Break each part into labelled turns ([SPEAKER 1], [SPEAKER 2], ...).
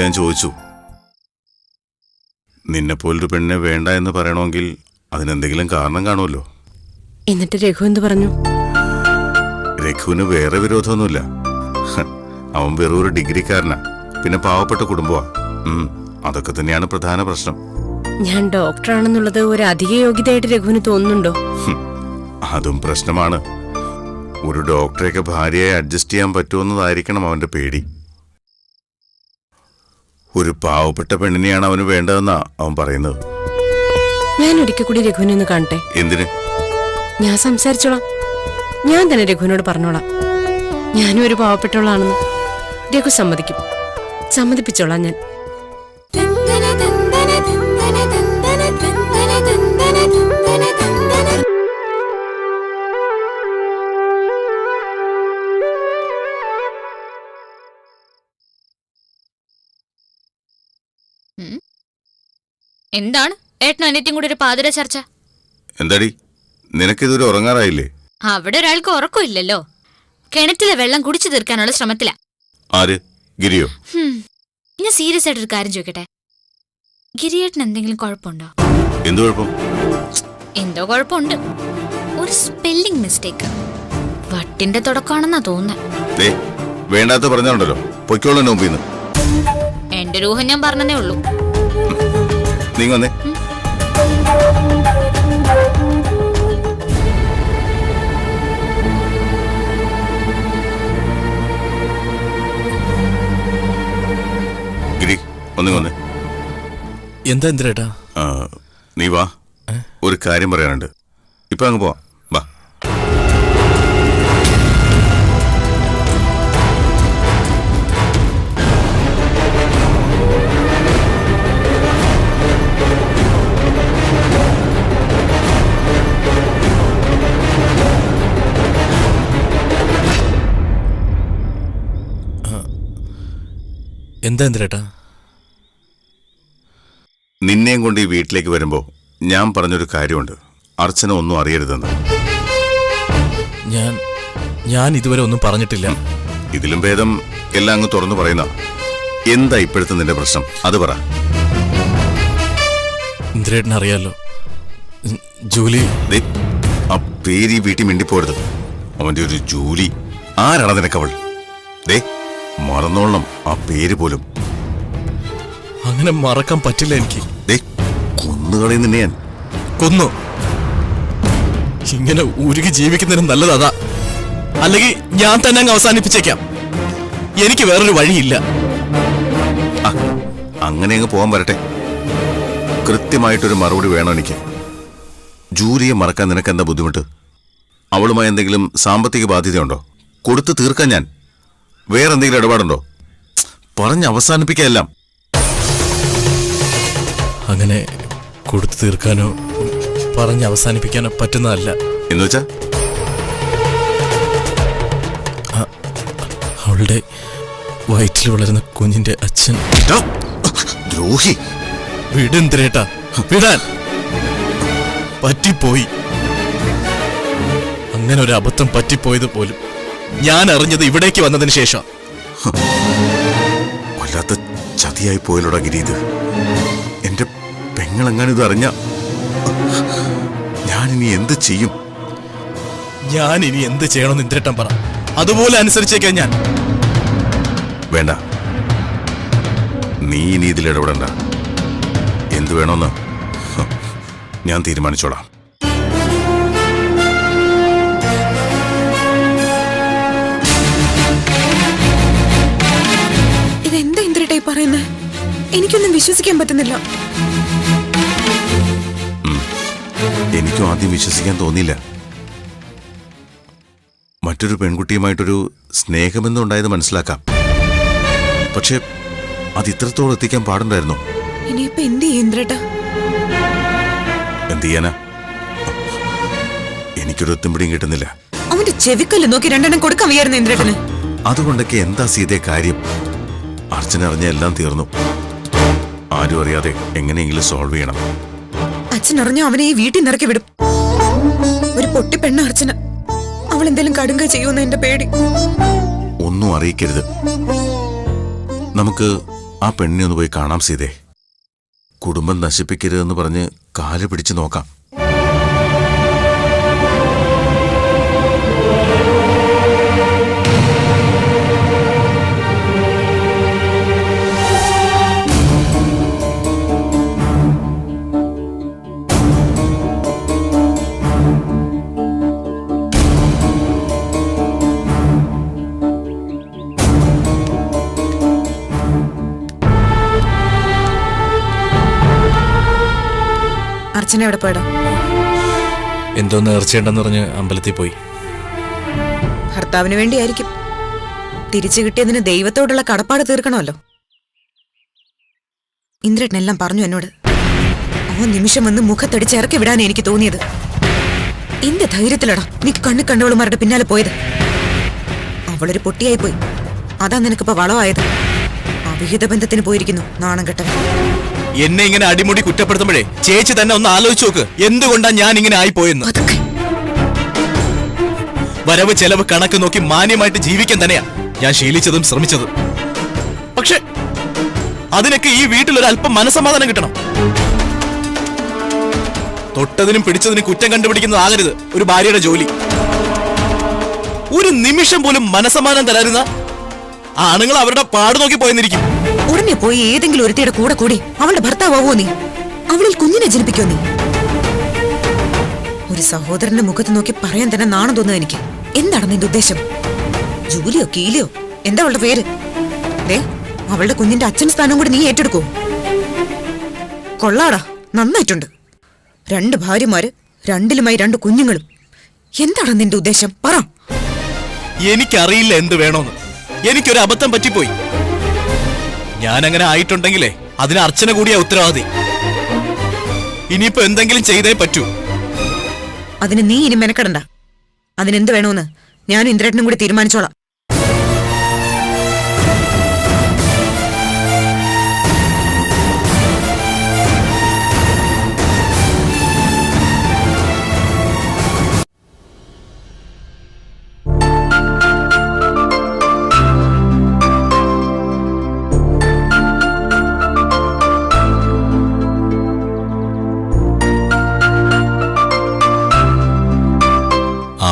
[SPEAKER 1] ഞാൻ ചോദിച്ചു. നിന്നെപ്പോലൊരു പെണ്ണിനെ വേണ്ട എന്ന് പറയണമെങ്കിൽ അതിനെന്തെങ്കിലും കാരണം കാണുമല്ലോ.
[SPEAKER 2] എന്നിട്ട് രഘു എന്ത് പറഞ്ഞു?
[SPEAKER 1] രഘുവിന് വേറെ വിരോധമൊന്നുമില്ല. അവൻ വെറും ഒരു ഡിഗ്രിക്കാരനാ. പിന്നെ പാവപ്പെട്ട കുടുംബമാ. അതൊക്കെ തന്നെയാണ് പ്രധാന പ്രശ്നം.
[SPEAKER 2] ഞാൻ ഡോക്ടറാണെന്നുള്ളത് ഒരു അധിക യോഗ്യതയായിട്ട് രഘുവിന് തോന്നുന്നുണ്ടോ?
[SPEAKER 1] അതും പ്രശ്നമാണ്. ഒരു ഡോക്ടറെയൊക്കെ ഭാര്യയെ അഡ്ജസ്റ്റ് ചെയ്യാൻ പറ്റുമെന്നതായിരിക്കണം അവന്റെ പേടി. ഒരു പാവപ്പെട്ട പെണ്ണിനെയാണ് അവന് വേണ്ടതെന്നാ അവൻ പറയുന്നത്.
[SPEAKER 2] ഞാൻ ഒരിക്കൽ കൂടി രഘുവിനെ ഒന്ന് കാണട്ടെ?
[SPEAKER 1] എന്തിന്?
[SPEAKER 2] ഞാൻ സംസാരിച്ചോളാം. ഞാൻ തന്നെ രഘുവിനോട് പറഞ്ഞോളാം. ഞാനും ഒരു പാവപ്പെട്ടവളാണെന്ന്. രഘു സമ്മതിക്കും. സമ്മതിപ്പിച്ചോളാം ഞാൻ.
[SPEAKER 3] എന്താണ്? ഏട്ടനും അനിയത്തിയും കൂടി ഒരു പാതിര ചർച്ച?
[SPEAKER 1] എന്താടി? നിനക്കിതൊരു ഉറങ്ങാറായില്ലേ?
[SPEAKER 3] അവിടെ ഒരാൾക്ക് ഉറക്കമില്ലല്ലോ. കിണറ്റിലെ വെള്ളം കുടിച്ചു തീർക്കാനുള്ള ശ്രമത്തില.
[SPEAKER 1] ആര്? ഗിരിയോ?
[SPEAKER 3] ഞാൻ സീരിയസ് ആയിട്ട് ഒരു കാര്യം ചോദിക്കട്ടെ? ഗിരിയേട്ടന് എന്തെങ്കിലും കുഴപ്പമുണ്ടോ?
[SPEAKER 1] എന്തു കുഴപ്പം?
[SPEAKER 3] എന്തോ കുഴപ്പമുണ്ട്. ഒരു സ്പെല്ലിംഗ് മിസ്റ്റേക്ക് വട്ടിന്റെ തുടക്കമാണെന്നാ തോന്നുന്നത്
[SPEAKER 1] ദേ വേണ്ടാത്ത പറഞ്ഞാലുണ്ടല്ലോ. പൊയ്ക്കോളൂ എന്റെ
[SPEAKER 3] രൂഹം ഞാൻ പറഞ്ഞതേ ഉള്ളൂ.
[SPEAKER 1] നീ വന്നേ. ഗിരി ഒന്നു വന്നേ.
[SPEAKER 4] എന്താ എന്തിനേട്ടാ
[SPEAKER 1] ആ, നീ വാ. ഒരു കാര്യം പറയാനുണ്ട്. ഇപ്പൊ അങ്ങ് പോവാം.
[SPEAKER 4] എന്താ എന്തിനേട്ടാ
[SPEAKER 1] നിന്നെയും കൊണ്ട് ഈ വീട്ടിലേക്ക് വരുമ്പോ ഞാൻ പറഞ്ഞൊരു കാര്യമുണ്ട്. അർച്ചന ഒന്നും അറിയരുതെന്ന്.
[SPEAKER 4] ഞാൻ ഞാൻ ഇതുവരെ ഒന്നും പറഞ്ഞിട്ടില്ല.
[SPEAKER 1] ഇതിലും ഭേദം എല്ലാം അങ്ങ് തുറന്നു പറയുന്ന എന്താ ഇപ്പോഴത്തെ നിന്റെ പ്രശ്നം? അത് പറ.
[SPEAKER 4] ഇന്ദ്രേട്ടൻ അറിയാലോ. ജൂലി.
[SPEAKER 1] ആ പേര് ഈ വീട്ടിൽ മിണ്ടിപ്പോരുത്. അവന്റെ ഒരു ജോലി. ആരാണ് നിനക്കവൾ? ദേ മറന്നോളണം ആ പേര് പോലും.
[SPEAKER 4] അങ്ങനെ മറക്കാൻ പറ്റില്ല എനിക്ക്.
[SPEAKER 1] ദേ കൊന്നുകളി നിന്നെ ഞാൻ.
[SPEAKER 4] കൊന്നു. ഇങ്ങനെ ഉരുകി ജീവിക്കുന്നതിന് നല്ലത് അതാ. അല്ലെങ്കിൽ ഞാൻ തന്നെ അങ്ങ് അവസാനിപ്പിച്ചേക്കാം. എനിക്ക് വേറൊരു വഴിയില്ല.
[SPEAKER 1] അങ്ങനെ അങ്ങ് പോകാൻ വരട്ടെ. കൃത്യമായിട്ടൊരു മറുപടി വേണം എനിക്ക്? ജൂലിയെ മറക്കാൻ നിനക്ക് എന്താ ബുദ്ധിമുട്ട്? അവളുമായി എന്തെങ്കിലും സാമ്പത്തിക ബാധ്യതയുണ്ടോ? കൊടുത്തു തീർക്കാൻ ഞാൻ. വേറെ എന്തെങ്കിലും ഇടപാടുണ്ടോ? പറഞ്ഞ് അവസാനിപ്പിക്കാം
[SPEAKER 4] അങ്ങനെ കൊടുത്തു തീർക്കാനോ പറഞ്ഞ് അവസാനിപ്പിക്കാനോ പറ്റുന്നതല്ല.
[SPEAKER 1] എന്ന് വെച്ചാ
[SPEAKER 4] അവളുടെ വയറ്റിൽ വളരുന്ന കുഞ്ഞിന്റെ അച്ഛൻ.
[SPEAKER 1] ദ്രോഹി.
[SPEAKER 4] വിടെന്തിരേട്ടാ വിടാൻ. പറ്റിപ്പോയി. അങ്ങനെ ഒരു അബദ്ധം പറ്റിപ്പോയത് പോലും. ഞാൻ അറിഞ്ഞത് ഇവിടേക്ക് വന്നതിന് ശേഷം.
[SPEAKER 1] വല്ലാത്ത ചതിയായി പോയല്ലോടാ ഗിരീത്. എന്റെ പെങ്ങളെങ്ങാനും ഇത് അറിഞ്ഞ ഞാനിനി എന്ത് ചെയ്യും?
[SPEAKER 4] ഞാൻ ഇനി എന്ത് ചെയ്യണമെന്ന് ഇന്ദ്രട്ടം പറ. അതുപോലെ അനുസരിച്ചേക്കാൻ ഞാൻ.
[SPEAKER 1] വേണ്ട. നീ ഇനി ഇതിൽ ഇടപെടണ്ട. എന്ത് വേണമെന്ന് ഞാൻ തീരുമാനിച്ചോളാം.
[SPEAKER 5] പറയുന്നത് എനിക്കൊന്നും വിശ്വസിക്കാൻ പറ്റുന്നില്ല.
[SPEAKER 1] എനിക്കും ആദ്യം വിശ്വസിക്കാൻ തോന്നിയില്ല. മറ്റൊരു പെൺകുട്ടിയുമായിട്ടൊരു സ്നേഹമെന്നും ഉണ്ടായത് മനസ്സിലാക്കാം. പക്ഷെ അത് ഇത്രത്തോളം എത്തിക്കാൻ പാടുണ്ടായിരുന്നു.
[SPEAKER 5] ഇനിയിപ്പോ എന്ത് ചെയ്യുന്നുണ്ട്
[SPEAKER 1] എന്ത് ചെയ്യാനാ? എനിക്കൊരു എത്തുമ്പിടിയും കിട്ടുന്നില്ല.
[SPEAKER 5] അവന്റെ ചെവിക്കല്ല് നോക്കി രണ്ടെണ്ണം കൊടുക്കാൻ വയ്യായിരുന്നു ഇന്ദ്രട്ടന്.
[SPEAKER 1] അതുകൊണ്ടൊക്കെ എന്താ സീതേ കാര്യം? അർച്ചന അറിഞ്ഞ എല്ലാം തീർന്നു. ആരും അറിയാതെ എങ്ങനെയെങ്കിലും സോൾവ് ചെയ്യണം.
[SPEAKER 5] അച്ഛൻ അറിഞ്ഞു അവനെ ഈ വീട്ടിൽ നിറക്കി വിടും. ഒരു പൊട്ടി പെണ്ണ അർച്ചന. അവൾ എന്തെങ്കിലും കടുങ്ക ചെയ്യുമെന്ന് എന്റെ പേടി.
[SPEAKER 1] ഒന്നും അറിയിക്കരുത്. നമുക്ക് ആ പെണ്ണിനെ ഒന്ന് പോയി കാണാം സീതേ. കുടുംബം നശിപ്പിക്കരുതെന്ന് പറഞ്ഞ് കാൽ പിടിച്ചു നോക്കാം.
[SPEAKER 5] അർച്ചന എവിടെ പോയടാ?
[SPEAKER 4] എന്തോ നേർച്ചയുണ്ടെന്ന് പറഞ്ഞ് അമ്പലത്തിൽ പോയി.
[SPEAKER 5] ഭർത്താവിന് വേണ്ടിയായിരിക്കും. തിരിച്ചു കിട്ടിയതിന് ദൈവത്തോടുള്ള കടപ്പാട് തീർക്കണമല്ലോ. ഇന്ദ്രനെല്ലാം പറഞ്ഞു എന്നോട് ആ നിമിഷം വന്ന് മുഖത്തടിച്ച് ഇറക്കി വിടാൻ എനിക്ക് തോന്നിയത്. എന്റെ ധൈര്യത്തിലടാ നീ കണ്ണു കണ്ടവളുമാരുടെ പിന്നാലെ പോയത്? അവളൊരു പൊട്ടിയായി പോയി. അതാ നിനക്കിപ്പോ വളമായത് അവിഹിത ബന്ധത്തിന് പോയിരിക്കുന്നു നാണം കെട്ടവൻ.
[SPEAKER 4] എന്നെ ഇങ്ങനെ അടിമുടി കുറ്റപ്പെടുത്തുമ്പോഴേ ചേച്ചി തന്നെ ഒന്ന് ആലോചിച്ച് നോക്ക്. എന്തുകൊണ്ടാ ഞാൻ ഇങ്ങനെ ആയിപ്പോയെന്ന്?
[SPEAKER 5] അതൊക്കെ
[SPEAKER 4] വരവ് ചെലവ് കണക്ക് നോക്കി മാന്യമായിട്ട് ജീവിക്കാൻ തന്നെയാ ഞാൻ ശീലിച്ചതും ശ്രമിച്ചതും. പക്ഷെ അതിനൊക്കെ ഈ വീട്ടിൽ ഒരു അല്പം മനസമാധാനം കിട്ടണം. തൊട്ടതിനും പിടിച്ചതിനും കുറ്റം കണ്ടുപിടിക്കുന്നതാകരുത് ഒരു ഭാര്യയുടെ ജോലി. ഒരു നിമിഷം പോലും മനസമാനം തരാതിരുന്ന ആണുങ്ങൾ അവരുടെ പാട് നോക്കി പോയെന്നിരിക്കും.
[SPEAKER 5] ഉടനെ പോയി ഏതെങ്കിലും ഒരുത്തിയുടെ കൂടെ കൂടി അവളുടെ ഭർത്താവോ നീ? അവളിൽ കുഞ്ഞിനെ ജനിപ്പിക്കോ നീ? ഒരു സഹോദരന്റെ മുഖത്ത് നോക്കി പറയാൻ തന്നെ നാണം തോന്നുന്നു എനിക്ക്. എന്താണ് നിന്റെ ഉദ്ദേശം? ജൂലിയോ കീലിയോ? എന്താ അവളുടെ പേര്? ദേ അവളുടെ കുഞ്ഞിന്റെ അച്ഛൻ സ്ഥാനം കൂടി നീ ഏറ്റെടുക്കോ കൊള്ളാടാ നന്നായിട്ടുണ്ട്. രണ്ട് ഭാര്യമാര് രണ്ടിലുമായി രണ്ട് കുഞ്ഞുങ്ങളും. എന്താണ് നിന്റെ ഉദ്ദേശം? പറ.
[SPEAKER 4] എനിക്കറിയില്ല എന്ത് വേണോന്ന്. എനിക്കൊരു അബദ്ധം പറ്റിപ്പോയി. ഞാൻ അങ്ങനെ ആയിട്ടുണ്ടെങ്കിലേ അതിന് അർച്ചന കൂടിയ ഉത്തരവാദി. ഇനിയിപ്പോ എന്തെങ്കിലും ചെയ്തേ പറ്റൂ.
[SPEAKER 5] അതിന് നീ ഇനി മെനക്കെടണ്ട. അതിനെന്ത് വേണോന്ന് ഞാനും ഇന്ദ്രേട്ടനും കൂടി തീരുമാനിച്ചോളാം.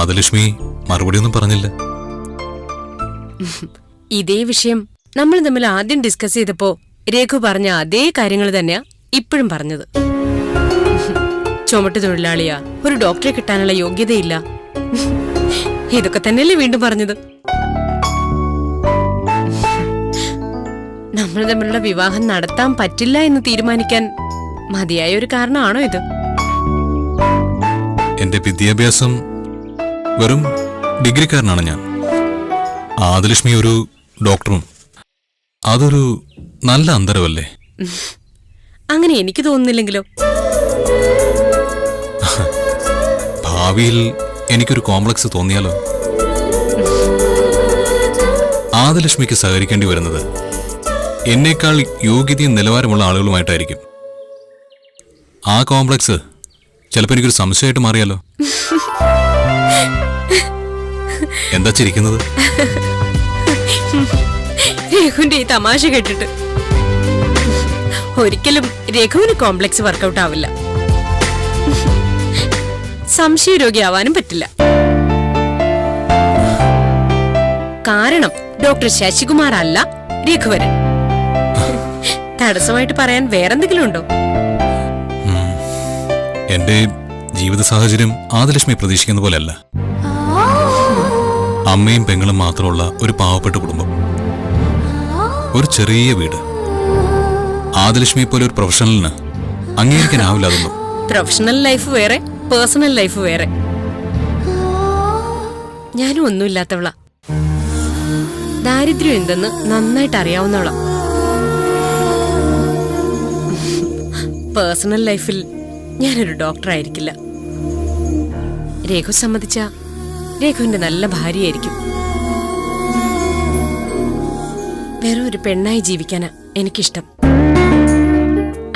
[SPEAKER 6] ആദലക്ഷ്മി മറുപടി ഒന്നും പറഞ്ഞില്ല.
[SPEAKER 2] ഇതേ വിഷയം നമ്മൾ തമ്മിൽ ആദ്യം ഡിസ്കസ് ചെയ്തപ്പോ രഘു പറഞ്ഞ അതേ കാര്യങ്ങൾ തന്നെയാ ഇപ്പോഴും പറഞ്ഞത്. ചുമട്ട് തൊഴിലാളിയാ ഒരു ഡോക്ടറെ കിട്ടാനുള്ള യോഗ്യതയില്ല. ഇതൊക്കെ തന്നെയല്ലേ വീണ്ടും പറഞ്ഞത്? നമ്മൾ തമ്മിലുള്ള വിവാഹം നടത്താൻ പറ്റില്ല എന്ന് തീരുമാനിക്കാൻ മതിയായ ഒരു കാരണമാണോ ഇത്?
[SPEAKER 6] എന്റെ വിദ്യാഭ്യാസം വെറും ഡിഗ്രിക്കാരനാണ് ഞാൻ. ആദലക്ഷ്മി ഒരു ഡോക്ടറും. അതൊരു നല്ല അന്തരവല്ലേ?
[SPEAKER 2] അങ്ങനെ എനിക്ക് തോന്നുന്നില്ലെങ്കിലോ?
[SPEAKER 6] ഭാവിയിൽ എനിക്കൊരു കോംപ്ലക്സ് തോന്നിയാലോ? ആദലക്ഷ്മിക്ക് സഹകരിക്കേണ്ടി വരുന്നത് എന്നേക്കാൾ യോഗ്യതയും നിലവാരമുള്ള ആളുകളുമായിട്ടായിരിക്കും. ആ കോംപ്ലക്സ് ചിലപ്പോൾ എനിക്കൊരു സംശയമായിട്ട് മാറിയാലോ? എന്താ ചിരിക്കുന്നത്?
[SPEAKER 2] രഘുവിന്റെ ഈ തമാശ കേട്ടിട്ട് ഒരിക്കലും രഘുവിന് കോംപ്ലക്സ് വർക്കൗട്ട് ആവില്ല. സംശയരോഗിയാവാനും പറ്റില്ല. കാരണം ഡോക്ടർ ശശികുമാർ അല്ല രഘുവരൻ. തടസ്സമായിട്ട് പറയാൻ വേറെന്തെങ്കിലും ഉണ്ടോ?
[SPEAKER 6] എന്റെ ജീവിത സാഹചര്യം ആദലക്ഷ്മി പ്രതീക്ഷിക്കുന്ന പോലെയല്ല. അമ്മയും പെങ്ങളും മാത്രമുള്ള ഒരു പാവപ്പെട്ട കുടുംബം. ഒരു ചെറിയ വീട്. ആദലക്ഷ്മി പോലെ ഒരു പ്രൊഫഷണലിന് അംഗീകരിക്കാനാവില്ല അതൊന്നും
[SPEAKER 2] പ്രൊഫഷണൽ ലൈഫ് വേറെ പേഴ്സണൽ ലൈഫ് വേറെ. ഞാനും ഒന്നുമില്ലാത്തവളാ. ദാരിദ്ര്യം എന്തെന്ന് നന്നായിട്ട് അറിയാവുന്നവളാ. പേഴ്സണൽ ലൈഫിൽ ഞാനൊരു ഡോക്ടർ ആയിരിക്കില്ല രേഖ സമ്മതിച്ച രഘുവിന്റെ നല്ല ഭാര്യയായിരിക്കും. വെറും ഒരു പെണ്ണായി ജീവിക്കാനാ എനിക്കിഷ്ടം.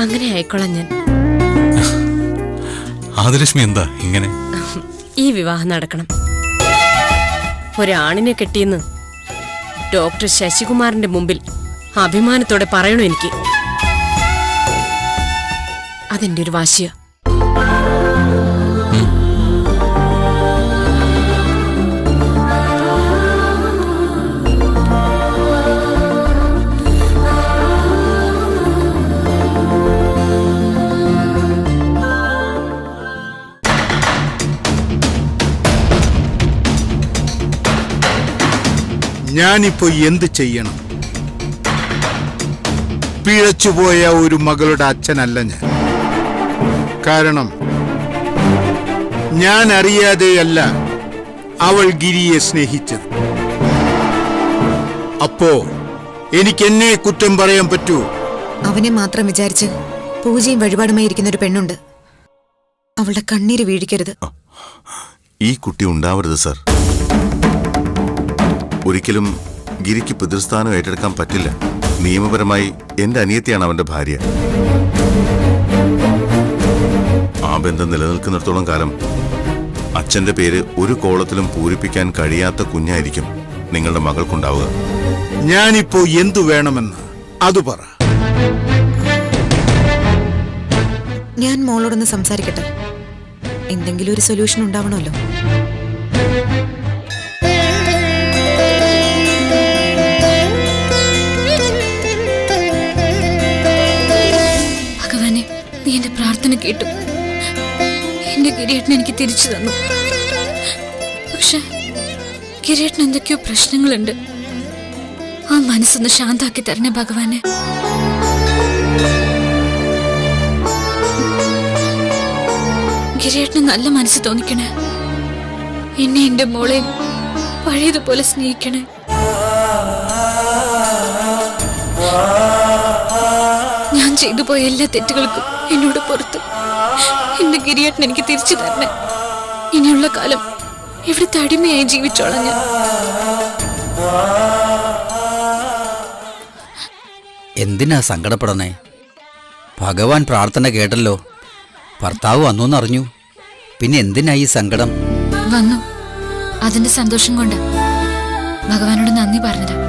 [SPEAKER 2] അങ്ങനെ ആയിക്കോളാം ഞാൻ.
[SPEAKER 6] ആദലക്ഷ്മി എന്താ ഇങ്ങനെ?
[SPEAKER 2] ഈ വിവാഹം നടക്കണം. ഒരാണിനെ കെട്ടിയെന്ന് ഡോക്ടർ ശശികുമാറിന്റെ മുമ്പിൽ അഭിമാനത്തോടെ പറയണു എനിക്ക്? അതെന്റെ ഒരു വാശിയ.
[SPEAKER 7] ഞാനിപ്പോ എന്ത് ചെയ്യണം? പിഴച്ചുപോയ ഒരു മകളുടെ അച്ഛനല്ല ഞാൻ. കാരണം ഞാൻ അറിയാതെയല്ല അവൾ ഗിരിയെ സ്നേഹിച്ചത്. അപ്പോ എനിക്ക് എന്നെ കുറ്റം പറയാൻ പറ്റൂ?
[SPEAKER 5] അവനെ മാത്രം വിചാരിച്ച് പൂജയും വഴിപാടുമായി ഇരിക്കുന്ന ഒരു പെണ്ണുണ്ട്. അവളുടെ കണ്ണീര് വീഴിക്കരുത്.
[SPEAKER 1] ഈ കുട്ടി ഉണ്ടാവരുത് സർ. ഒരിക്കലും ഗിരിക്ക് പിതൃസ്ഥാനം ഏറ്റെടുക്കാൻ പറ്റില്ല. നിയമപരമായി എന്റെ അനിയത്തിയാണ് അവന്റെ ഭാര്യ. ആ ബന്ധം നിലനിൽക്കുന്നിടത്തോളം കാലം അച്ഛന്റെ പേര് ഒരു കോളത്തിലും പൂരിപ്പിക്കാൻ കഴിയാത്ത കുഞ്ഞായിരിക്കും നിങ്ങളുടെ മകൾക്കുണ്ടാവുക.
[SPEAKER 7] ഞാനിപ്പോ എന്തു വേണമെന്ന് അത് പറ.
[SPEAKER 5] ഞാൻ മോളോടൊന്ന് സംസാരിക്കട്ടെ? എന്തെങ്കിലും ഒരു സൊല്യൂഷൻ ഉണ്ടാവണമല്ലോ.
[SPEAKER 8] കേട്ടു. എന്റെ ഗിരിയേട്ടൻ എനിക്ക് തിരിച്ചു തന്നു. പക്ഷെ ഗിരിയേട്ടന് എന്തൊക്കെയോ പ്രശ്നങ്ങളുണ്ട്. ആ മനസ്സൊന്ന് ശാന്താക്കി തരണേ ഭഗവാനെ. ഗിരിയേട്ടന് നല്ല മനസ്സ് തോന്നിക്കണേ. എന്നെ എന്റെ മോളെ പഴയതുപോലെ സ്നേഹിക്കണേ. ഞാൻ ചെയ്തു പോയ എല്ലാ തെറ്റുകൾക്കും എന്നോട് പുറത്തു. എന്റെ ഗിരിയേട്ടൻ എനിക്ക് തിരിച്ചു തരണേ. ഇനിയുള്ള കാലം ഇവിടുത്തെ അടിമയായി ജീവിച്ചോളാം ഞാൻ.
[SPEAKER 9] എന്തിനാ സങ്കടപ്പെടണേ? ഭഗവാൻ പ്രാർത്ഥന കേട്ടല്ലോ. ഭർത്താവ് വന്നു അറിഞ്ഞു. പിന്നെ എന്തിനാ ഈ സങ്കടം?
[SPEAKER 8] വന്നു. അതിന്റെ സന്തോഷം കൊണ്ട് ഭഗവാനോട് നന്ദി പറഞ്ഞതാ.